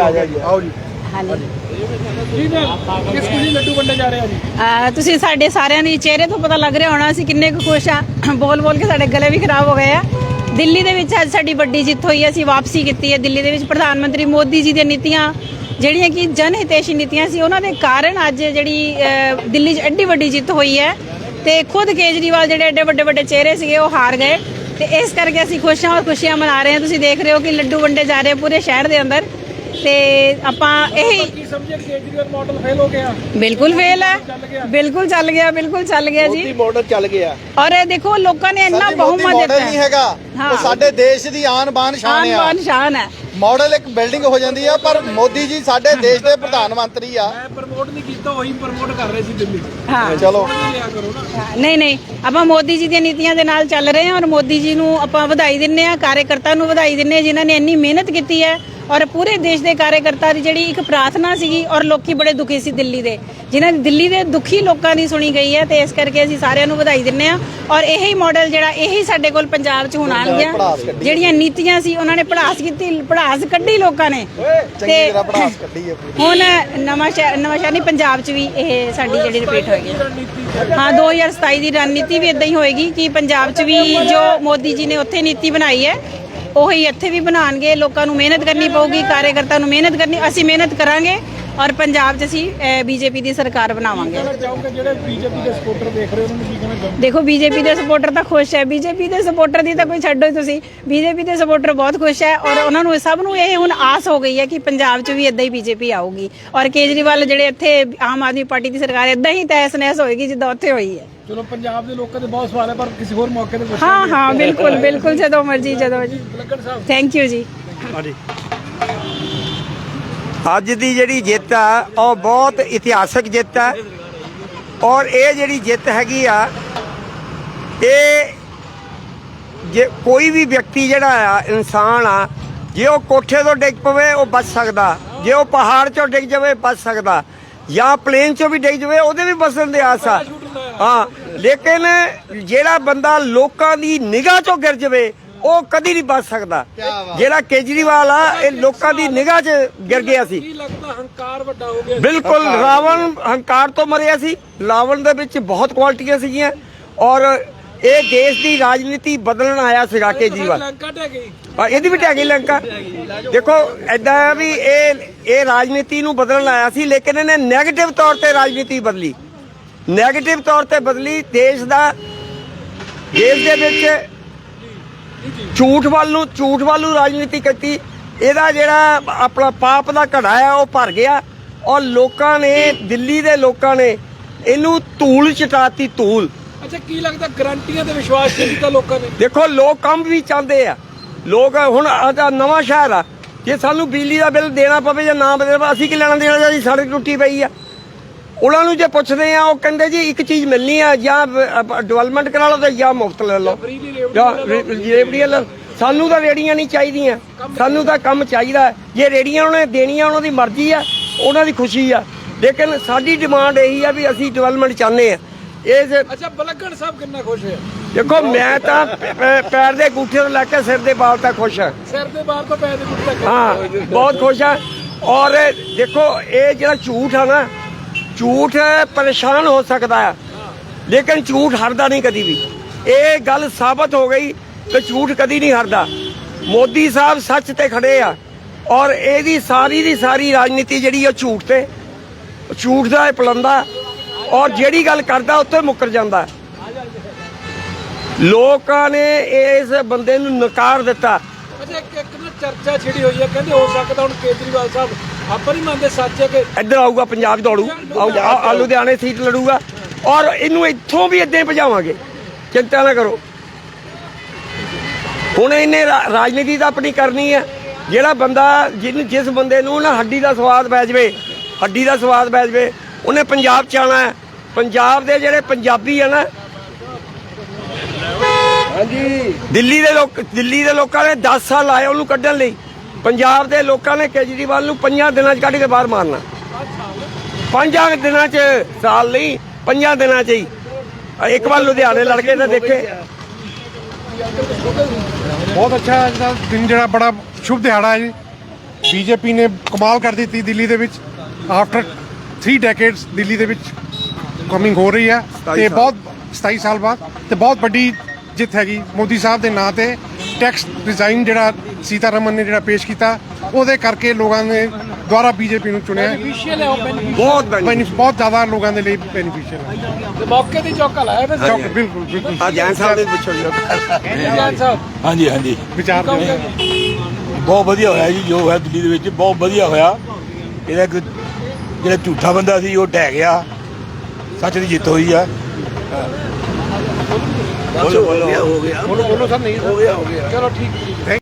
ਆ ਜਾ ਜੀ। ਆਓ ਜੀ। ਹਾਂਜੀ। ਜੀ ਮੈਮ ਕਿਸ ਕੁਝ ਲੱਡੂ ਵੰਡੇ ਜਾ ਰਹੇ ਆ ਜੀ? ਅਹ ਤੁਸੀਂ ਸਾਡੇ ਸਾਰਿਆਂ ਦੇ ਚਿਹਰੇ ਤੋਂ ਪਤਾ ਲੱਗ ਰਿਹਾ ਹੋਣਾ ਅਸੀਂ ਕਿੰਨੇ ਕੁ ਖੁਸ਼ ਆ। ਬੋਲ ਬੋਲ ਕੇ ਸਾਡੇ ਗਲੇ ਵੀ ਖਰਾਬ ਹੋ ਗਏ ਆ। ਦਿੱਲੀ ਦੇ ਵਿੱਚ ਅੱਜ ਸਾਡੀ ਵੱਡੀ ਜਿੱਤ ਹੋਈ ਅਸੀਂ ਵਾਪਸੀ ਕੀਤੀ ਹੈ ਦਿੱਲੀ ਦੇ ਵਿੱਚ ਪ੍ਰਧਾਨ ਮੰਤਰੀ ਮੋਦੀ ਜੀ ਦੀਆਂ ਨੀਤੀਆਂ ਜਿਹੜੀਆਂ ਕਿ ਜਨ ਹਿਤੇਸ਼ੀ ਨੀਤੀਆਂ ਸੀ ਉਹਨਾਂ ਦੇ ਕਾਰਨ ਅੱਜ ਜਿਹੜੀ ਅਹ, ਦਿੱਲੀ 'ਚ ਐਡੀ ਵੱਡੀ ਜਿੱਤ ਹੋਈ ਹੈ। ਤੇ ਖੁਦ ਕੇਜਰੀਵਾਲ ਜਿਹੜੇ ਐਡੇ ਵੱਡੇ ਵੱਡੇ ਚਿਹਰੇ ਸੀਗੇ ਉਹ ਹਾਰ ਗਏ। ਤੇ ਇਸ ਕਰਕੇ ਅਸੀਂ ਖੁਸ਼ ਹਾਂ ਔਰ ਖੁਸ਼ੀਆਂ ਮਨਾ ਰਹੇ ਹਾਂ। ਤੁਸੀਂ ਦੇਖ ਰਹੇ ਹੋ ਕਿ ਲੱਡੂ ਵੰਡੇ ਜਾ ਰਹੇ ਪੂਰੇ ਸ਼ਹਿਰ ਦੇ ਅੰਦਰ। ਤੇ ਆਪਾਂ ਇਹੀ ਕੀ ਸਮਝੇ ਕੇਜਰੀਵਾਲ ਮਾਡਲ ਫੇਲ ਹੋ ਗਿਆ। ਬਿਲਕੁਲ ਫੇਲ ਹੈ। ਬਿਲਕੁਲ ਚੱਲ ਗਿਆ ਬਿਲਕੁਲ ਚੱਲ ਗਿਆ ਜੀ। ਮੋਦੀ ਮਾਡਲ ਚੱਲ ਗਿਆ। ਔਰ ਇਹ ਦੇਖੋ ਲੋਕਾਂ ਨੇ ਇੰਨਾ ਬਹੁਮਤ ਦਿੱਤਾ ਨਹੀਂ ਹੈ। ਹੈਗਾ। ਹਾਂ। ਉਹ ਸਾਡੇ ਦੇਸ਼ ਦੀ ਆਨ ਬਾਨ ਸ਼ਾਨ ਆਨ ਆ ਬਾਨ ਸ਼ਾਨ ਹੈ। ਮਾਡਲ ਇੱਕ ਬਿਲਡਿੰਗ ਹੋ ਜਾਂਦੀ ਆ ਪਰ ਮੋਦੀ ਜੀ ਸਾਡੇ ਦੇਸ਼ ਦੇ ਪ੍ਰਧਾਨ ਮੰਤਰੀ ਆ। ਮੈਂ ਪ੍ਰਮੋਟ ਨਹੀਂ ਕੀਤਾ ਉਹੀ ਪ੍ਰਮੋਟ ਕਰ ਰਹੇ ਸੀ ਦਿੱਲੀ। ਹਾਂ। ਚਲੋ। ਨਹੀਂ ਨਹੀਂ। ਆਪਾਂ ਮੋਦੀ ਜੀ ਦੀਆਂ ਨੀਤੀਆਂ ਦੇ ਨਾਲ ਚੱਲ ਰਹੇ ਹਾਂ ਔਰ ਮੋਦੀ ਜੀ ਨੂੰ ਆਪਾਂ ਵਧਾਈ ਦਿੰਨੇ ਆ ਕਾਰਜਕਰਤਾ ਨੂੰ ਵਧਾਈ ਦਿੰਨੇ ਆ ਜਿਨ੍ਹਾਂ ਨੇ ਇੰਨੀ ਮਿਹਨਤ ਕੀਤੀ ਹੈ। ਔਰ ਪੂਰੇ ਦੇਸ਼ ਦੇ ਕਾਰਜਕਰਤਾ ਦੀ ਜਿਹੜੀ ਇੱਕ ਪ੍ਰਾਰਥਨਾ ਸੀਗੀ ਔਰ ਲੋਕੀ ਬੜੇ ਦੁਖੀ ਸੀ ਦਿੱਲੀ ਦੇ ਜਿਨ੍ਹਾਂ ਦੀ ਦਿੱਲੀ ਦੇ ਦੁਖੀ ਲੋਕਾਂ ਦੀ ਸੁਣੀ ਗਈ ਹੈ ਤੇ ਇਸ ਕਰਕੇ ਅਸੀਂ ਸਾਰਿਆਂ ਨੂੰ ਵਧਾਈ ਦਿੰਨੇ ਆ ਔਰ ਇਹੀ ਮਾਡਲ ਜਿਹੜਾ ਇਹੀ ਸਾਡੇ ਕੋਲ ਪੰਜਾਬ 'ਚ ਹੁਣ ਆਣ ਗਿਆ। ਪੜਾਸ ਕੱਢੀ। ਜਿਹੜੀਆਂ ਨੀਤੀਆਂ ਸੀ ਉਹਨਾਂ ਨੇ ਪੜਾਸ ਕੀਤੀ ਪੜਾਸ ਕੱਢੀ ਲੋਕਾਂ ਨੇ। ਪੂਰੀ। ਹੁਣ ਨਵਾਂ ਨਵਾਂ ਸ਼ਹਿਰ ਨਹੀਂ ਪੰਜਾਬ 'ਚ ਵੀ ਇਹ ਸਾਡੀ ਜਿਹੜੀ ਰਿਪੀਟ ਹੋਏਗੀ ਹਾਂ। 2027 ਦੀ ਰਣਨੀਤੀ ਵੀ ਇਦਾਂ ਹੀ ਹੋਏਗੀ ਕਿ ਪੰਜਾਬ 'ਚ ਵੀ ਜੋ ਮੋਦੀ ਜੀ ਨੇ ਉੱਥੇ ਨੀਤੀ ਬਣਾਈ ਹੈ ਉਹੀ ਇੱਥੇ ਵੀ ਬਣਾਣਗੇ ਲੋਕਾਂ ਨੂੰ ਮਿਹਨਤ ਕਰਨੀ ਪਊਗੀ ਕਾਰਜਕਰਤਾ ਨੂੰ ਮਿਹਨਤ ਕਰਨੀ ਅਸੀਂ ਮਿਹਨਤ ਕਰਾਂਗੇ ਔਰ ਪੰਜਾਬ 'ਚ ਅਸੀਂ ਬੀਜੇਪੀ ਦੀ ਸਰਕਾਰ ਬਣਾਵਾਂਗੇ। ਕਹਿਣਾ ਚਾਹੂੰਗਾ ਜਿਹੜੇ ਬੀਜੇਪੀ ਦੇ ਸਪੋਰਟਰ ਦੇਖ ਰਹੇ ਉਹਨਾਂ ਨੂੰ ਕੀ ਕਹਿਣਾ ਚਾਹੂੰਗਾ? ਦੇਖੋ ਬੀਜੇਪੀ ਦੇ ਸਪੋਰਟਰ ਤਾਂ ਖੁਸ਼ ਹੈ ਬੀਜੇਪੀ ਦੇ ਸਪੋਰਟਰ ਦੀ ਤਾਂ ਕੋਈ ਛੱਡੋ ਹੀ ਤੁਸੀਂ। ਬੀਜੇਪੀ ਦੇ ਸਪੋਰਟਰ ਬਹੁਤ ਖੁਸ਼ ਹੈ ਔਰ ਉਹਨਾਂ ਨੂੰ ਸਭ ਨੂੰ ਇਹ ਹੁਣ ਆਸ ਹੋ ਗਈ ਹੈ ਕਿ ਪੰਜਾਬ 'ਚ ਵੀ ਇਦਾਂ ਹੀ ਬੀਜੇਪੀ ਆਊਗੀ। ਔਰ ਕੇਜਰੀਵਾਲ ਜਿਹੜੇ ਇੱਥੇ ਆਮ ਆਦਮੀ ਪਾਰਟੀ ਦੀ ਸਰਕਾਰ ਇਦਾਂ ਹੀ ਤਹਿਸ ਨਹਿਸ ਹੋਏਗੀ ਜਿੱਦਾਂ ਉੱਥੇ ਹੋਈ ਹੈ। ਚਲੋ ਪੰਜਾਬ ਦੇ ਲੋਕਾਂ ਦੇ ਬਹੁਤ ਸਵਾਲ ਹੈ ਪਰ ਕਿਸੇ ਹੋਰ ਮੌਕੇ ਤੇ ਪੁੱਛਾਂਗੇ। ਹਾਂ ਹਾਂ ਬਿਲਕੁਲ ਬਿਲਕੁਲ ਜਦੋਂ ਮਰਜ਼ੀ ਜਦੋਂ ਸਾਹਿਬ। ਥੈਂਕ ਯੂ ਜੀ। ਅੱਜ ਦੀ ਜਿਹੜੀ ਜਿੱਤ ਆ ਉਹ ਬਹੁਤ ਇਤਿਹਾਸਕ ਜਿੱਤ ਆ। ਔਰ ਇਹ ਜਿਹੜੀ ਜਿੱਤ ਹੈਗੀ ਆ ਇਹ ਜੇ ਕੋਈ ਵੀ ਵਿਅਕਤੀ ਜਿਹੜਾ ਆ ਇਨਸਾਨ ਆ ਜੇ ਉਹ ਕੋਠੇ ਤੋਂ ਡਿੱਗ ਪਵੇ ਉਹ ਬਚ ਸਕਦਾ। ਜੇ ਉਹ ਪਹਾੜ ਚੋਂ ਡਿੱਗ ਜਾਵੇ ਬਚ ਸਕਦਾ। ਜਾਂ ਪਲੇਨ ਚੋਂ ਵੀ ਡਿੱਗ ਜਾਵੇ ਉਹਦੇ ਵੀ ਬਚਣ ਦੇ ਆਸ ਆ। ਹਾਂ ਲੇਕਿਨ ਜਿਹੜਾ ਬੰਦਾ ਲੋਕਾਂ ਦੀ ਨਿਗਾਹ ਚੋਂ ਗਿਰ ਜਾਵੇ ਉਹ ਕਦੀ ਨਹੀਂ ਬਚ ਸਕਦਾ। ਜਿਹੜਾ ਕੇਜਰੀਵਾਲ ਆ ਇਹ ਲੋਕਾਂ ਦੀ ਨਿਗਾਹ 'ਚ ਗਿਰ ਗਿਆ ਸੀ। ਕੀ ਲੱਗਦਾ ਹੰਕਾਰ ਵੱਡਾ ਹੋ ਗਿਆ ਬਿਲਕੁਲ ਰਾਵਣ ਹੰਕਾਰ ਤੋਂ ਮਰਿਆ ਸੀ। ਰਾਵਣ ਦੇ ਵਿੱਚ ਬਹੁਤ ਕੁਆਲਿਟੀਆਂ ਸੀਗੀਆਂ। ਔਰ ਇਹ ਦੇਸ਼ ਦੀ ਰਾਜਨੀਤੀ ਬਦਲਣ ਆਇਆ ਸੀਗਾ ਕੇਜਰੀਵਾਲ। ਲੰਕਾ ਟਹਿ ਗਈ। ਆ ਇਹਦੀ ਵੀ ਟੈਗੀ ਲੰਕਾ। ਦੇਖੋ ਐਦਾਂ ਹੈ ਵੀ ਇਹ ਇਹ ਰਾਜਨੀਤੀ ਨੂੰ ਬਦਲਣ ਆਇਆ ਸੀ ਲੇਕਿਨ ਇਹਨੇ 네ਗੇਟਿਵ ਤੌਰ ਤੇ ਰਾਜਨੀਤੀ ਬਦਲੀ। 네ਗੇਟਿਵ ਤੌਰ ਤੇ ਬਦਲੀ ਦੇਸ਼ ਦਾ ਦੇਸ਼ ਦੇ ਵਿੱਚ ਝੂਠ ਵੱਲ ਨੂੰ ਝੂਠ ਵੱਲ ਨੂੰ ਰਾਜਨੀਤੀ ਕੀਤੀ ਇਹਦਾ ਜਿਹੜਾ ਆਪਣਾ ਪਾਪ ਦਾ ਘੜਾ ਹੈ ਉਹ ਭਰ ਗਿਆ। ਔਰ ਲੋਕਾਂ ਨੇ ਦਿੱਲੀ ਦੇ ਲੋਕਾਂ ਨੇ ਇਹਨੂੰ ਧੂਲ ਚਟਾਤੀ ਧੂਲ। ਅੱਛਾ ਕੀ ਲੱਗਦਾ ਗਰੰਟੀਆਂ ਤੇ ਵਿਸ਼ਵਾਸ ਕੀਤਾ ਲੋਕਾਂ ਨੇ? ਦੇਖੋ ਲੋਕ ਕੰਮ ਵੀ ਚਾਹੁੰਦੇ ਆ। ਲੋਕ ਹੁਣ ਤਾਂ ਨਵਾਂ ਸ਼ਹਿਰ ਆ। ਜੇ ਸਾਨੂੰ ਬਿਜਲੀ ਦਾ ਬਿੱਲ ਦੇਣਾ ਪਵੇ ਜਾਂ ਨਾ ਦੇਣਾ ਪਵੇ ਅਸੀਂ ਕੀ ਲੈਣਾ ਦੇਣਾ? ਜੀ ਸੜਕ ਟੁੱਟੀ ਪਈ ਆ। ਉਹਨਾਂ ਨੂੰ ਜੇ ਪੁੱਛਦੇ ਆ ਉਹ ਕਹਿੰਦੇ ਜੀ ਇੱਕ ਚੀਜ਼ ਮਿਲਣੀ ਆ ਜਾਂ ਡਿਵੈਲਪਮੈਂਟ ਕਰਾ ਲਓ ਤੇ ਜਾਂ ਮੁਫਤ ਲੈ ਲਓ। ਜਾਂ ਲਓ। ਸਾਨੂੰ ਤਾਂ ਰੇੜੀਆਂ ਨਹੀਂ ਚਾਹੀਦੀਆਂ। ਸਾਨੂੰ ਤਾਂ ਕੰਮ ਚਾਹੀਦਾ। ਜੇ ਰੇੜੀਆਂ ਉਹਨੇ ਦੇਣੀਆਂ ਉਹਨਾਂ ਦੀ ਮਰਜ਼ੀ ਆ ਉਹਨਾਂ ਦੀ ਖੁਸ਼ੀ ਆ। ਲੇਕਿਨ ਸਾਡੀ ਡਿਮਾਂਡ ਇਹੀ ਆ ਵੀ ਅਸੀਂ ਡਿਵੈਲਪਮੈਂਟ ਚਾਹੁੰਦੇ ਆ। ਜੇ- ਅੱਛਾ ਬਲਗਣ ਸਾਹਿਬ ਕਿੰਨਾ ਖੁਸ਼ ਹੈ? ਦੇਖੋ ਮੈਂ ਤਾਂ ਪੈਰ ਦੇ ਅੰਗੂਠੇ ਤੋਂ ਲੈ ਕੇ ਸਿਰ ਦੇ ਵਾਲ ਤੱਕ ਖੁਸ਼ ਹਾਂ ਸਿਰ ਦੇ ਬਾਹਰ ਤੋਂ ਪੈ ਦੇ ਗੁੱਟ ਤੱਕ ਹਾਂ ਬਹੁਤ ਖੁਸ਼ ਹਾਂ ਔਰ ਦੇਖੋ ਇਹ ਜਿਹੜਾ ਝੂਠ ਆ ਨਾ ਝੂਠ ਪਰੇਸ਼ਾਨ ਹੋ ਸਕਦਾ ਹੈ ਲੇਕਿਨ ਝੂਠ ਹਰਦਾ ਨਹੀਂ ਕਦੀ ਵੀ। ਇਹ ਗੱਲ ਸਾਬਤ ਹੋ ਗਈ ਕਿ ਝੂਠ ਕਦੀ ਨਹੀਂ ਹਰਦਾ। ਮੋਦੀ ਸਾਹਿਬ ਸੱਚ ਤੇ ਖੜੇ ਆ ਔਰ ਇਹਦੀ ਸਾਰੀ ਦੀ ਸਾਰੀ ਰਾਜਨੀਤੀ ਜਿਹੜੀ ਆ ਝੂਠ ਤੇ, ਝੂਠ ਦਾ ਇਹ ਪਲੰਦਾ ਔਰ ਜਿਹੜੀ ਗੱਲ ਕਰਦਾ ਉੱਤੇ ਮੁੱਕਰ ਜਾਂਦਾ। ਲੋਕਾਂ ਨੇ ਇਸ ਬੰਦੇ ਨੂੰ ਨਕਾਰ ਦਿੱਤਾ। ਅੱਛਾ ਇੱਕ ਇੱਕ ਨਾ ਚਰਚਾ ਛਿੜੀ ਹੋਈ ਹੈ ਕਹਿੰਦੇ ਹੋ ਸਕਦਾ ਹੁਣ ਕੇਜਰੀਵਾਲ ਸਾਹਿਬ ਆਪਾਂ ਨਹੀਂ ਮੰਨਦੇ ਸੱਚ ਹੈ ਕਿ ਇੱਧਰ ਆਊਗਾ ਪੰਜਾਬ ਦੌੜੂ। ਆ ਲੁਧਿਆਣੇ ਸੀਟ ਲੜੂਗਾ। ਔਰ ਇਹਨੂੰ ਇੱਥੋਂ ਵੀ ਇੱਦਾਂ ਭਜਾਵਾਂਗੇ। ਚਿੰਤਾ ਨਾ ਕਰੋ। ਹੁਣ ਇਹਨੇ ਰਾਜਨੀਤੀ ਤਾਂ ਆਪਣੀ ਕਰਨੀ ਹੈ। ਜਿਹੜਾ ਬੰਦਾ ਜਿਹਨੂੰ ਜਿਸ ਬੰਦੇ ਨੂੰ ਨਾ ਹੱਡੀ ਦਾ ਸਵਾਦ ਪੈ ਜਵੇ ਹੱਡੀ ਦਾ ਸਵਾਦ ਪੈ ਜਵੇ ਉਹਨੇ ਪੰਜਾਬ ਚ ਆਉਣਾ ਹੈ। ਪੰਜਾਬ ਦੇ ਜਿਹੜੇ ਪੰਜਾਬੀ ਆ ਨਾ ਹਾਂਜੀ। ਦਿੱਲੀ ਦੇ ਲੋਕ ਦਿੱਲੀ ਦੇ ਲੋਕਾਂ ਨੇ 10 ਸਾਲ ਲਾਏ ਉਹਨੂੰ ਕੱਢਣ ਲਈ। ਪੰਜਾਬ ਦੇ ਲੋਕਾਂ ਨੇ ਕੇਜਰੀਵਾਲ ਨੂੰ ਪੰਜਾਂ ਦਿਨਾਂ 'ਚ ਕੱਢ ਕੇ ਬਾਹਰ ਮਾਰਨਾ। ਪੰਜਾਂ ਦਿਨਾਂ 'ਚ ਸਾਲ ਲਈ ਪੰਜਾਂ ਦਿਨਾਂ 'ਚ ਹੀ। ਇੱਕ ਵਾਰ ਲੁਧਿਆਣੇ ਲੜ ਕੇ ਤਾਂ ਦੇਖੇ। ਬਹੁਤ ਅੱਛਾ ਅੱਜ ਦਾ ਦਿਨ ਜਿਹੜਾ ਬੜਾ ਸ਼ੁਭ ਦਿਹਾੜਾ ਹੈ ਜੀ। ਬੀਜੇਪੀ ਨੇ ਕਮਾਲ ਕਰ ਦਿੱਤੀ ਦਿੱਲੀ ਦੇ ਵਿੱਚ। ਆਫਟਰ 3 ਡੈਕੇਡਸ ਦਿੱਲੀ ਦੇ ਵਿੱਚ ਕਮਿੰਗ ਹੋ ਰਹੀ ਹੈ। ਤੇ। ਬਹੁਤ 27 ਸਾਲ ਬਾਅਦ ਤੇ ਬਹੁਤ ਵੱਡੀ ਜਿੱਤ ਹੈਗੀ ਮੋਦੀ ਸਾਹਿਬ ਦੇ ਨਾਂ ਤੇ ਟੈਕਸ ਡਿਜ਼ਾਈਨ ਜਿਹੜਾ ਸੀਤਾਰਮਨ ਨੇ ਜਿਹੜਾ ਪੇਸ਼ ਕੀਤਾ ਉਹਦੇ ਕਰਕੇ ਲੋਕਾਂ ਨੇ ਦੁਆਰਾ ਬੀਜੇਪੀ ਨੂੰ ਚੁਣਿਆ। ਬੈਨੀਫੀਸ਼ੀਅਲ ਹੈ ਉਹ। ਬਹੁਤ ਬੈਨੀ ਬੈਨੀਫਿਟ ਬਹੁਤ ਜ਼ਿਆਦਾ ਲੋਕਾਂ ਦੇ ਲਈ ਬੈਨੀਫੀਸ਼ੀਅਲ ਹੈ। ਤੇ ਮੌਕੇ ਦੀ ਚੌਕਾ ਲਾਇਆ ਫਿਰ? ਚੌਕ ਬਿਲਕੁਲ ਬਿਲਕੁਲ। ਆ ਜੈਨ ਸਾਹਿਬ ਦੇ ਪੁੱਛੋ ਜੀ। ਜਾਨ ਸਾਹਿਬ। ਹਾਂਜੀ ਹਾਂਜੀ। ਵਿਚਾਰ ਬਹੁਤ ਵਧੀਆ ਹੋਇਆ ਜੀ ਜੋ ਹੋਇਆ ਦਿੱਲੀ ਦੇ ਵਿੱਚ ਬਹੁਤ ਵਧੀਆ ਹੋਇਆ। ਇਹਦਾ ਇੱਕ ਜਿਹੜਾ ਝੂਠਾ ਬੰਦਾ ਸੀ ਉਹ ਢਹਿ ਗਿਆ। ਸੱਚ ਦੀ ਜਿੱਤ ਹੋਈ ਆ। ਚਲੋ ਠੀਕ